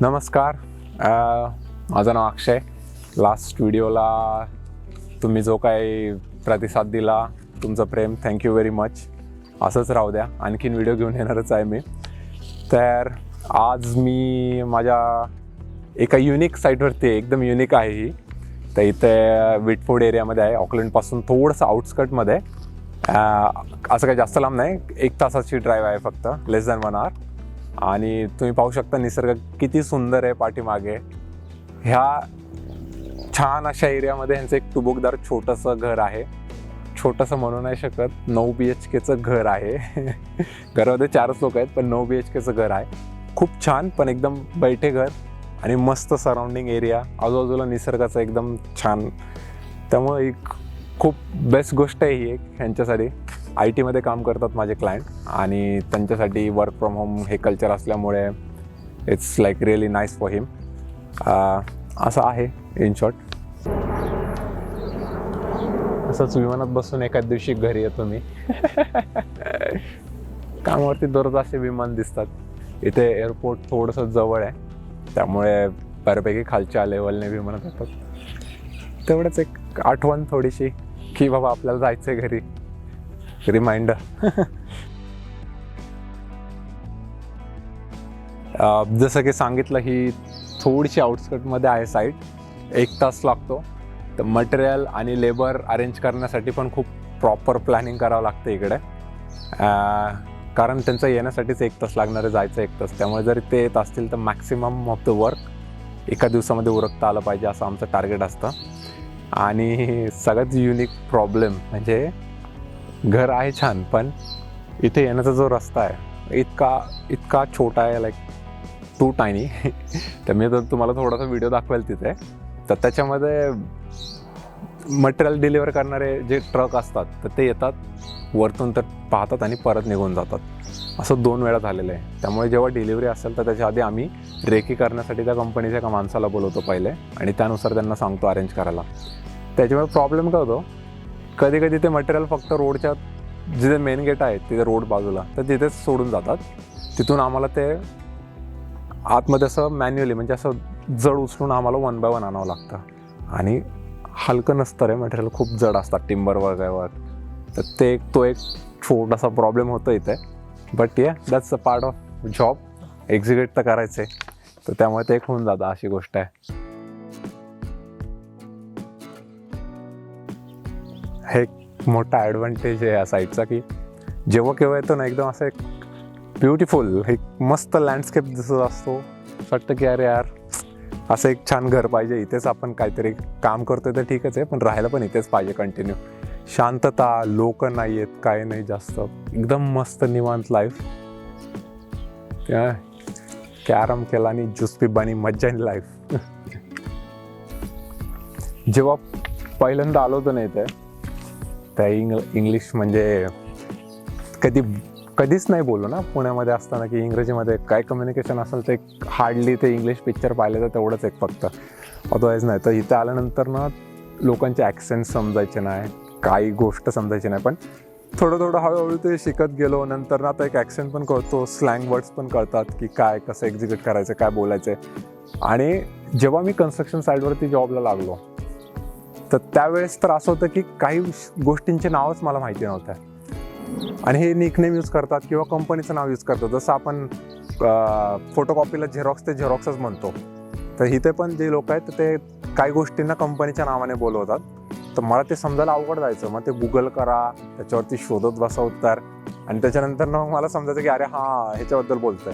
नमस्कार. माझं नाव अक्षय. लास्ट व्हिडिओला तुम्ही जो काही प्रतिसाद दिला तुमचं प्रेम थँक्यू व्हेरी मच असंच राहू द्या. आणखीन व्हिडिओ घेऊन येणारच आहे मी. तर आज मी माझ्या एका युनिक साईटवरती आहे, एकदम युनिक आहे ही. तर इथे विटफोड एरियामध्ये आहे. ऑकलंडपासून थोडंसं आउटस्कटमध्ये असं काही जास्त लांब नाही. एक तासाची ड्राईव्ह आहे फक्त. लेस दॅन वन आवर आणि तुम्ही पाहू शकता निसर्ग किती सुंदर आहे पाठीमागे. ह्या छान अशा एरियामध्ये ह्यांचं एक टुबुकदार छोटंसं घर आहे. छोटंसं म्हणू नाही शकत नऊ बी एच केचं घर आहे. घरामध्ये चारच लोक आहेत पण नऊ बी एच केचं घर आहे. खूप छान पण एकदम बैठे घर आणि मस्त सराउंडिंग एरिया आजूबाजूला निसर्गाचं एकदम छान. त्यामुळे एक खूप बेस्ट गोष्ट आहे ही एक ह्यांच्यासाठी. आय टीमध्ये काम करतात माझे क्लायंट आणि त्यांच्यासाठी वर्क फ्रॉम होम हे कल्चर असल्यामुळे it's like really nice for him असं आहे इन शॉर्ट असंच विमानात बसून एखाद दिवशी घरी येतो मी. कामावरती दररोज असे विमान दिसतात. इथे एअरपोर्ट थोडंसं जवळ आहे. त्यामुळे बऱ्यापैकी खालच्या लेवलने विमानात येतात. तेवढंच एक आठवण थोडीशी की बाबा आपल्याला जायचं आहे घरी. रिमाइंडर जसं की सांगितलं ही थोडीशी आउटस्कटमध्ये आहे साईट एक तास लागतो. तर मटेरियल आणि लेबर अरेंज करण्यासाठी पण खूप प्रॉपर प्लॅनिंग करावं लागतं इकडे. कारण त्यांचं येण्यासाठीच एक तास लागणार आहे जायचं एक तास. त्यामुळे जर ते येत असतील तर मॅक्सिमम ऑफ द वर्क एका दिवसामध्ये उरकता आलं पाहिजे असं आमचं टार्गेट असतं. आणि सगळ्यात युनिक प्रॉब्लेम म्हणजे घर आहे छान पण इथे येण्याचा जो रस्ता आहे इतका इतका छोटा आहे लाईक टू टायनी तर मी तर तुम्हाला थोडासा व्हिडिओ दाखवेल तिथे. तर त्याच्यामध्ये मटेरियल डिलिव्हर करणारे जे ट्रक असतात तर ते येतात वरतून तर पाहतात आणि परत निघून जातात. असं दोन वेळा झालेलं आहे. त्यामुळे जेव्हा डिलिव्हरी असेल तर त्याच्या आधी आम्ही रेकी करण्यासाठी त्या कंपनीच्या एका माणसाला बोलवतो पहिले आणि त्यानुसार त्यांना सांगतो अरेंज करायला. त्याच्यामुळे प्रॉब्लेम काय होतो कधी कधी ते मटेरियल फक्त रोडच्या जिथे मेन गेट आहे तिथे रोड बाजूला तर तिथेच सोडून जातात. तिथून आम्हाला ते आतमध्ये असं मॅन्युअली म्हणजे असं जड उचलून आम्हाला वन बाय वन आणावं लागतं. आणि हलकं नसतं रे मटेरियल खूप जड असतात टिंबर वगैरेवर. तर ते एक तो एक छोटासा प्रॉब्लेम होतो इथे. बट ये that's a part of job execute तर करायचं आहे तर त्यामुळे ते एक होऊन जातं अशी गोष्ट आहे. हे एक मोठा ॲडव्हान्टेज आहे या साईडचा की जेव्हा केव्हा येतो ना एकदम असं एक ब्युटिफुल एक मस्त लँडस्केप दिसत असतो. वाटतं की अरे यार असं एक छान घर पाहिजे इथेच आपण काहीतरी काम करतोय तर ठीकच आहे पण राहायला पण इथेच पाहिजे कंटिन्यू शांतता लोक नाही आहेत काय नाही जास्त. एकदम मस्त निवांत लाईफ कॅरम केला आणि ज्यूस पिबानी मज्जा इन लाईफ जेव्हा पहिल्यांदा आलो होतो ना इथे त्या इंग इंग्लिश म्हणजे कधी कधीच नाही बोललो ना. पुण्यामध्ये असताना की इंग्रजीमध्ये काय कम्युनिकेशन असेल ते हार्डली ते इंग्लिश पिक्चर पाहिले तर तेवढंच एक फक्त. अदरवाईज नाही. तर इथं आल्यानंतर ना लोकांचे ॲक्सेंट समजायचे नाही. काही गोष्ट समजायची नाही. पण थोडं थोडं हळूहळू ते शिकत गेलो. नंतर ना आता एक ॲक्सेंट पण कळतो. स्लँग वर्ड्स पण कळतात की काय कसं एक्झिक्यूट करायचं काय बोलायचं आणि जेव्हा मी कन्स्ट्रक्शन साईडवरती जॉबला लागलो तर त्यावेळेस तर असं होतं की काही गोष्टींचे नावच मला माहिती नव्हतं आणि हे निकनेम यूज करतात किंवा कंपनीचं नाव यूज करतो जसं आपण फोटोकॉपीला झेरॉक्स ते झेरॉक्सच म्हणतो. तर इथे पण जे लोक आहेत ते काही गोष्टींना कंपनीच्या नावाने बोलवतात. तर मला ते समजायला अवघड जायचं. मग ते गुगल करा त्याच्यावरती शोधत बसा उत्तर. आणि त्याच्यानंतर मग मला समजायचं की अरे हां ह्याच्याबद्दल बोलतोय.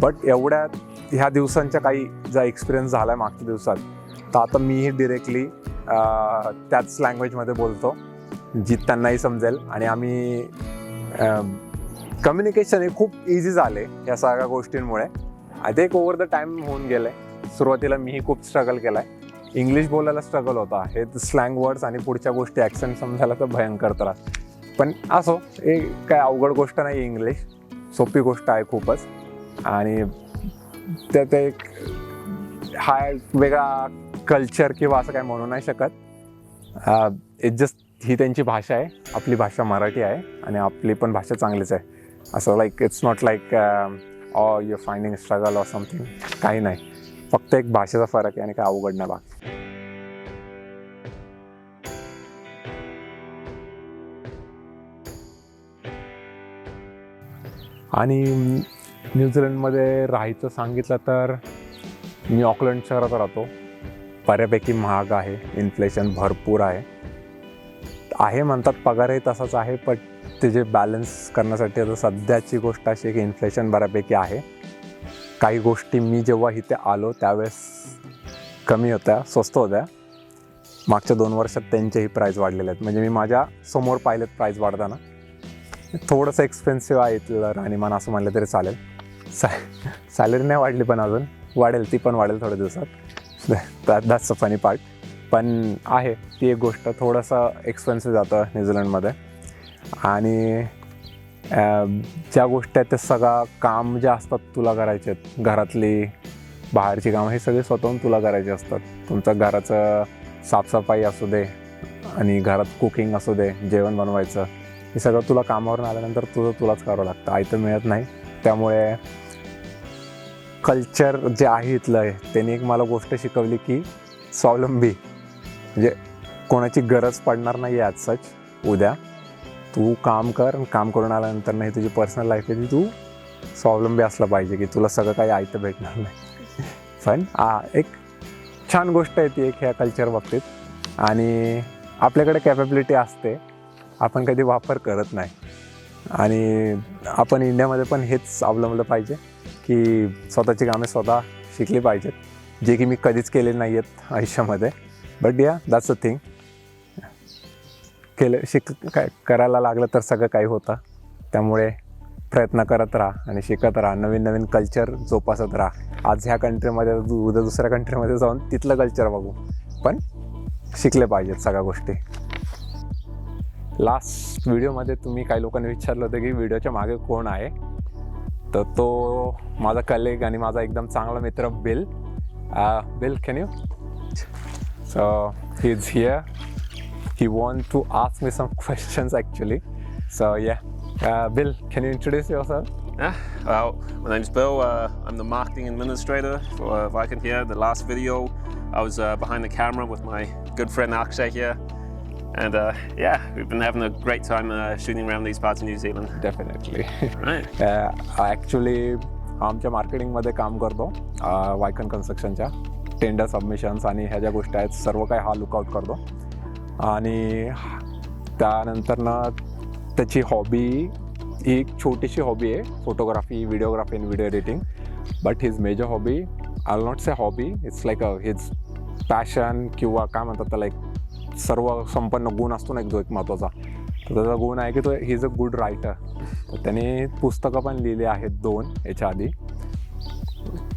बट एवढ्या ह्या दिवसांच्या काही जा एक्सपिरियन्स झाला आहे मागच्या दिवसात. तर आता मीही डिरेक्टली त्याच लँग्वेजमध्ये बोलतो जी त्यांनाही समजेल. आणि आम्ही कम्युनिकेशन हे खूप इझी झाले या सगळ्या गोष्टींमुळे. ते एक ओव्हर द टाईम होऊन गेलं. आहे सुरुवातीला मीही खूप स्ट्रगल केला आहे इंग्लिश बोलायला स्ट्रगल होता. हे स्लँग वर्ड्स आणि पुढच्या गोष्टी ॲक्सेंट समजायला तर भयंकर त्रास. पण असो हे काय अवघड गोष्ट नाही इंग्लिश सोपी गोष्ट आहे खूपच. आणि त्यात एक हा एक वेगळा कल्चर किंवा असं काय म्हणू नाही शकत. इट जस्ट ही त्यांची भाषा आहे. आपली भाषा मराठी आहे आणि आपली पण भाषा चांगलीच आहे. असं like it's not like uh you finding struggle or something काही नाही. फक्त एक भाषेचा फरक आहे आणि काय अवघड नाही बाकी. आणि न्यूझीलंडमध्ये राहायचं सांगितलं तर मी ऑकलंड शहरात राहतो. बऱ्यापैकी महाग आहे इन्फ्लेशन भरपूर आहे. आहे म्हणतात पगारही तसाच आहे पण ते जे बॅलन्स करण्यासाठी आता सध्याची गोष्ट अशी की इन्फ्लेशन बऱ्यापैकी आहे. काही गोष्टी मी जेव्हा इथे आलो त्यावेळेस कमी होत्या स्वस्त होत्या. मागच्या दोन वर्षात त्यांचेही प्राईज वाढलेले आहेत. म्हणजे मी माझ्यासमोर पाहिलेत प्राईज वाढताना. थोडंसं एक्सपेन्सिव्ह आहे इथलं राहणीमान असं म्हणलं तरी चालेल. सॅ सॅलरी नाही वाढली पण अजून. वाढेल ती पण वाढेल थोड्या दिवसात. that, that's the funny part पण आहे ती एक गोष्ट थोडंसं एक्सपेन्सिव्ह जातं न्यूझीलंडमध्ये. आणि ज्या गोष्टी आहेत ते सगळं काम ज्या असतात तुला करायचे आहेत. घरातली बाहेरची कामं हे सगळे स्वतःहून तुला करायचे असतात. तुमचं घराचं साफसफाई असू दे आणि घरात कुकिंग असू दे जेवण बनवायचं हे सगळं तुला कामावरून आल्यानंतर तुझं तुलाच करावं लागतं. आयतं मिळत नाही. त्यामुळे कल्चर जे आहे इथलं आहे त्यांनी एक मला गोष्ट शिकवली की स्वावलंबी. म्हणजे कोणाची गरज पडणार नाही आज सच उद्या तू काम कर काम करून आल्यानंतर नाही तुझी पर्सनल लाईफ आहे ती तू स्वावलंबी असलं पाहिजे की तुला सगळं काही आयतं भेटणार नाही. पण हा एक छान गोष्ट आहे ती एक ह्या कल्चर बाबतीत. आणि आपल्याकडे कॅपेबिलिटी असते. आपण कधी वापर करत नाही. आणि आपण इंडियामध्ये पण हेच अवलंबलं पाहिजे. की स्वतःची कामे स्वतः शिकली पाहिजेत. जे की मी कधीच केले नाही आहेत आयुष्यामध्ये. बट या दॅट्स अ थिंग केलं शिक काय करायला लागलं तर सगळं काही होतं. त्यामुळे प्रयत्न करत राहा आणि शिकत राहा. नवीन नवीन कल्चर जोपासत राहा. आज ह्या कंट्रीमध्ये उद्या दुसऱ्या कंट्रीमध्ये जाऊन तिथलं कल्चर बघू. पण शिकले पाहिजेत सगळ्या गोष्टी. लास्ट व्हिडिओमध्ये तुम्ही काही लोकांनी विचारलं होतं की व्हिडिओच्या मागे कोण आहे? तर तो माझा कलेग आणि माझा एकदम चांगला मित्र Bill Bill can you so he is here he want to ask me some questions actually. So yeah, uh, Bill, can you introduce yourself? Yeah, well, my name's Bill. Uh, I'm the marketing administrator for uh, Viking here. The last video, I was uh, behind the camera with my good friend Akshay here. And uh, yeah, we've been having a great time uh, shooting around these parts of New Zealand. Definitely. Right. Actually आमच्या मार्केटिंगमध्ये काम करतो वायकन कन्स्ट्रक्शनच्या tender submissions आणि ह्या ज्या गोष्टी आहेत सर्व काही हा लुकआउट करतो आणि त्यानंतर ना त्याची हॉबी ही एक छोटीशी हॉबी आहे फोटोग्राफी व्हिडिओग्राफी आणि video editing but his major hobby I not say hobby it's like his passion किंवा काय म्हणतात त्याला एक सर्व संपन्न गुण असतो ना एक जो एक महत्त्वाचा तर त्याचा गुण आहे की तो he is a good writer तर त्याने पुस्तकं पण लिहिली आहेत दोन याच्या आधी.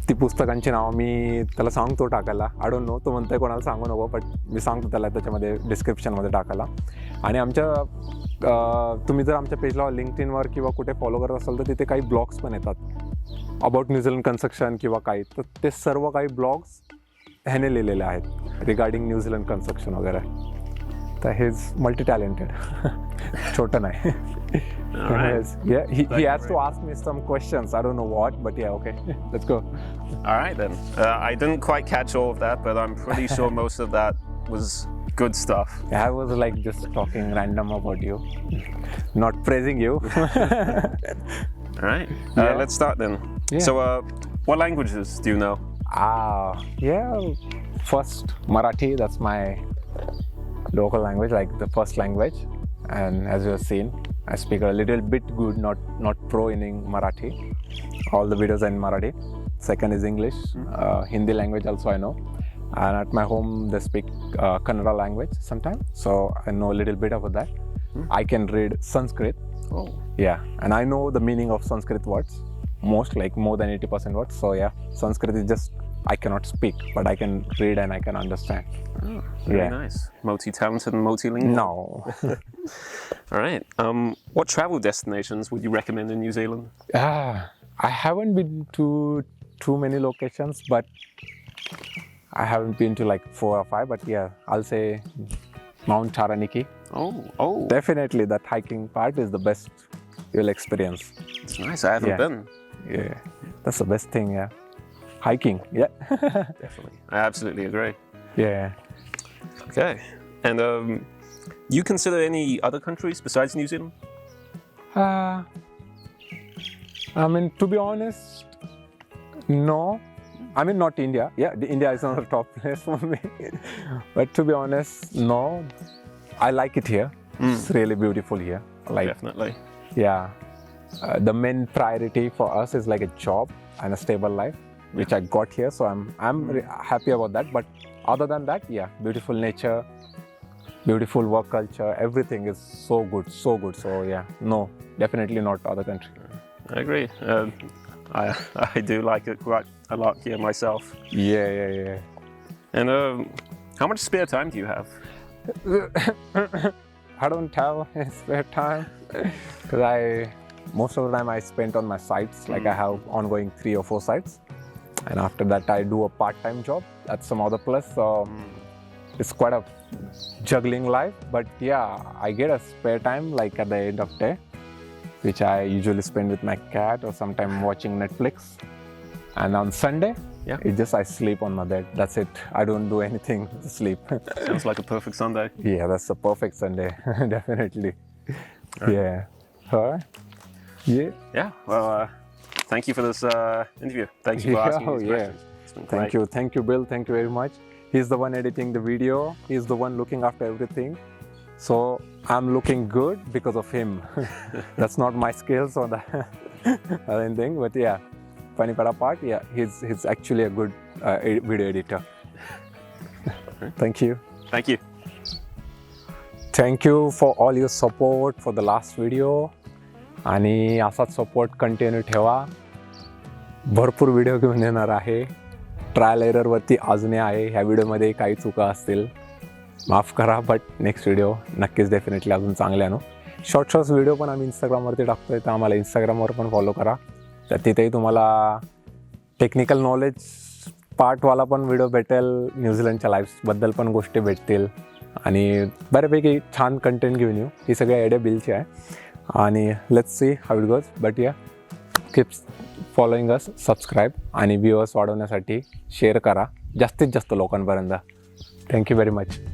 ती पुस्तकांची नावं मी त्याला सांगतो टाकायला. आय डोंट नो तो म्हणतोय कोणाला सांगू नको बट मी सांगतो त्याला त्याच्यामध्ये डिस्क्रिप्शनमध्ये टाकायला. आणि आमच्या तुम्ही जर आमच्या पेजला लिंक्डइनवर किंवा कुठे फॉलो करत असाल तर तिथे काही ब्लॉग्स पण येतात. अबाउट न्यूझीलंड कन्स्ट्रक्शन किंवा काही. तर ते सर्व काही ब्लॉग्स ह्याने लिहिलेले आहेत. रिगार्डिंग न्यूझीलंड कन्स्ट्रक्शन वगैरे. that he's multi-talented. Chotanai. right. Yeah, he, he has to ask me some questions. I don't know what, but yeah, okay. Let's go. All right then. Uh, I didn't quite catch all of that, but I'm pretty sure most of that was good stuff. I was like just talking random about you, not praising you. all right. Uh, yeah. Let's start then. Yeah. So, uh, what languages do you know? Ah, yeah. First, Marathi. That's my local language, like the first language. And as you have seen, I speak a little bit good, not not pro in Marathi. All the videos are in Marathi. Second is English. Uh, Hindi language also I know. And at my home, they speak uh, Kannada language sometimes, so I know a little bit about that. I can read Sanskrit. Oh. Yeah, and I know the meaning of Sanskrit words, most like more than 80% words. So yeah, Sanskrit is just I cannot speak, but I can read and I can understand. Very Yeah. nice. Multi-talented and multilingual. No, All right. Um, what travel destinations would you recommend in New Zealand? ah, I haven't been to too many locations, but I haven't been to like four or five. But yeah, I'll say Mount Taraniki. Oh, oh, Definitely, that hiking part is the best you'll experience. It's nice. I haven't Yeah. been. Yeah, that's the best thing. Yeah, hiking. Yeah, Definitely. I absolutely agree. yeah. Okay. And um, you consider any other countries besides New Zealand? Uh, I mean, to be honest, no. I mean, not India. Yeah, the India is not a top place for me. but to be honest, no. I like it here. It's really beautiful here. Like, Definitely. yeah. Uh, the main priority for us is like a job and a stable life, which I got here. So I'm I'm happy about that. But other than that, yeah, beautiful nature, beautiful work culture, everything is so good, so good. So yeah, no, definitely not other country. I agree. Um, I, I do like it quite a lot here myself. Yeah, yeah, yeah. And um, how much spare time do you have? I don't have spare time because I most of the time I spend on my sites. Like I have ongoing three or four sites, and after that I do a part-time job. That's some other plus. So it's quite a juggling life. But yeah, I get a spare time like at the end of day, which I usually spend with my cat or sometime watching Netflix. And on Sunday, Yeah. it just I sleep on my bed. That's it. I don't do anything to sleep. Sounds like a perfect Sunday. Yeah, that's a perfect Sunday, definitely. Yeah. Alright. Yeah. Yeah. Well, uh, thank you for this uh, interview. Thank you for asking oh, these yeah. questions. Thank you. Thank you, Bill. Thank you very much. He's the one editing the video. He's the one looking after everything. So I'm looking good because of him. That's not my skills or the or anything, but yeah. Funny part apart, yeah, he's he's actually a good uh, ed video editor. Thank you. Thank you. Thank you for all your support for the last video. आणि असाच support continue ठेवा. भरपूर video घेऊन येणार आहे. Trial एररवरती अजूनही आहे. ह्या व्हिडिओमध्ये काही चुका असतील माफ करा बट नेक्स्ट व्हिडिओ नक्कीच डेफिनेटली अजून चांगले आणू. शॉर्ट शॉर्ट्स व्हिडिओ पण आम्ही इंस्टाग्रामवरती टाकतोय तर आम्हाला इंस्टाग्रामवर पण फॉलो करा. तर तिथेही तुम्हाला टेक्निकल नॉलेज पार्टवाला पण व्हिडिओ भेटेल. न्यूझीलंडच्या लाईफ्सबद्दल पण गोष्टी भेटतील. आणि बऱ्यापैकी छान कंटेंट घेऊन येऊ. ही सगळ्या एडे बिलची आहे. आणि let's see how it goes but you keeps following us subscribe आणि व्ह्युअर्स वाढवण्यासाठी शेअर करा. जास्तीत जास्त लोकांपर्यंत. Thank you very much